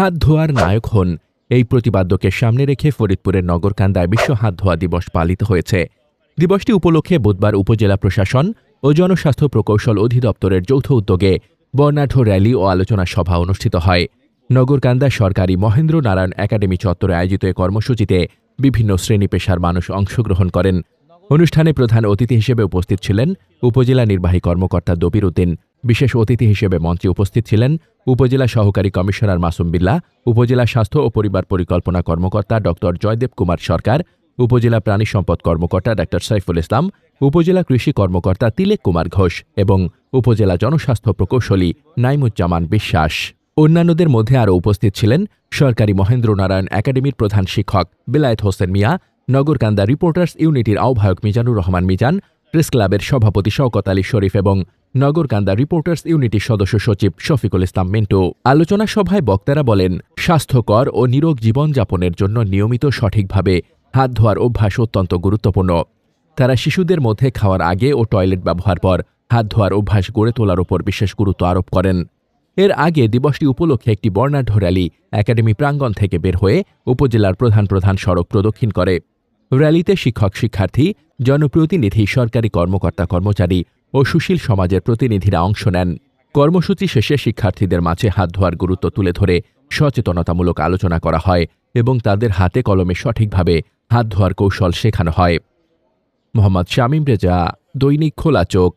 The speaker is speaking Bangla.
হাত ধোয়ার নায়ক হন। এই প্রতিপাদ্যকে সামনে রেখে ফরিদপুরের নগরকান্দায় বিশ্ব হাত ধোয়া দিবস পালিত হয়েছে। দিবসটি উপলক্ষে বুধবার উপজেলা প্রশাসন ও জনস্বাস্থ্য প্রকৌশল অধিদপ্তরের যৌথ উদ্যোগে বর্ণাঢ্য র্যালি ও আলোচনা সভা অনুষ্ঠিত হয়। নগরকান্দা সরকারি মহেন্দ্র নারায়ণ একাডেমি চত্বরে আয়োজিত এ কর্মসূচিতে বিভিন্ন শ্রেণি পেশার মানুষ অংশগ্রহণ করেন। অনুষ্ঠানে প্রধান অতিথি হিসেবে উপস্থিত ছিলেন উপজেলা নির্বাহী কর্মকর্তা দবির উদ্দিন। বিশেষ অতিথি হিসেবে মঞ্চে উপস্থিত ছিলেন উপজেলা সহকারী কমিশনার মাসুম বিল্লা, উপজেলা স্বাস্থ্য ও পরিবার পরিকল্পনা কর্মকর্তা ডক্টর জয়দেব কুমার সরকার, উপজেলা প্রাণী সম্পদ কর্মকর্তা ডা সাইফুল ইসলাম, উপজেলা কৃষি কর্মকর্তা তিলেক কুমার ঘোষ এবং উপজেলা জনস্বাস্থ্য প্রকৌশলী নাইমুজ্জামান বিশ্বাস। অন্যান্যদের মধ্যে আরও উপস্থিত ছিলেন সরকারি মহেন্দ্র নারায়ণ একাডেমির প্রধান শিক্ষক বিলায়েত হোসেন মিয়া, নগরকান্দা রিপোর্টার্স ইউনিটির আহ্বায়ক মিজানুর রহমান মিজান, প্রেস ক্লাবের সভাপতি শওকত আলী শরীফ এবং নগরকান্দা রিপোর্টার্স ইউনিটির সদস্য সচিব শফিকুল ইসলাম মিন্টু। আলোচনা সভায় বক্তারা বলেন, স্বাস্থ্যকর ও নিরোগ জীবনযাপনের জন্য নিয়মিত সঠিকভাবে হাত ধোয়ার অভ্যাস অত্যন্ত গুরুত্বপূর্ণ। তারা শিশুদের মধ্যে খাওয়ার আগে ও টয়লেট ব্যবহার পর হাত ধোয়ার অভ্যাস গড়ে তোলার উপর বিশেষ গুরুত্ব আরোপ করেন। এর আগে দিবসটি উপলক্ষে একটি বর্ণাঢ্য র্যালি একাডেমি প্রাঙ্গণ থেকে বের হয়ে উপজেলার প্রধান প্রধান সড়ক প্রদক্ষিণ করে। র্যালিতে শিক্ষক শিক্ষার্থী জনপ্রতিনিধি, সরকারি কর্মকর্তা কর্মচারী ও সুশীল সমাজের প্রতিনিধিরা অংশ নেন। কর্মসূচি শেষে শিক্ষার্থীদের মাঝে হাত ধোয়ার গুরুত্ব তুলে ধরে সচেতনতামূলক আলোচনা করা হয় এবং তাদের হাতে কলমে সঠিকভাবে হাত ধোয়ার কৌশল শেখানো হয়। মোহাম্মদ শামীম রেজা, দৈনিক খোলা চোখ।